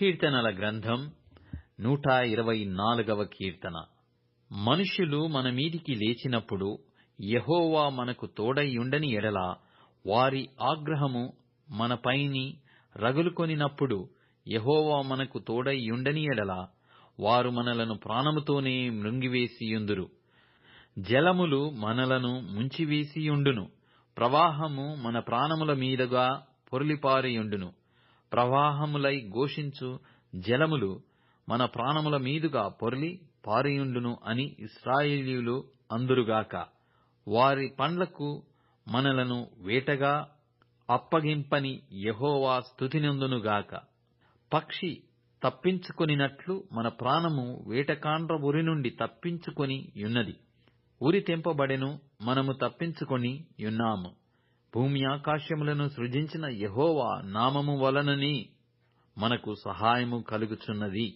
కీర్తనల గ్రంథం నూట ఇరవై నాలుగవ కీర్తన. మనుషులు మన మీదికి లేచినప్పుడు యహోవా మనకు తోడైయుండని ఎడల వారి ఆగ్రహము మనపైని రగులుకొనినప్పుడు యహోవా మనకు తోడైయుండని ఎడల వారు మనలను ప్రాణముతోనే మృంగివేసియుందురు. జలములు మనలను ముంచివేసియుండును. ప్రవాహము మన ప్రాణముల మీదుగా పొర్లిపారియుండును. ప్రవాహములై ఘోషించు జలములు మన ప్రాణముల మీదుగా పొర్లి పారియుండును అని ఇస్రాయేలీయులు అందురుగాక. వారి పండ్లకు మనలను వేటగా అప్పగింపని యెహోవా స్తుతినందునుగాక పక్షి తప్పించుకొనినట్లు మన ప్రాణము వేటకాండ్ర ఉరి నుండి తప్పించుకొని యున్నది ఉరి తెంపబడెను మనము తప్పించుకొని యున్నాము భూమి ఆకాశములను సృజించిన యహోవా నామము వలనని మనకు సహాయము కలుగుచున్నది.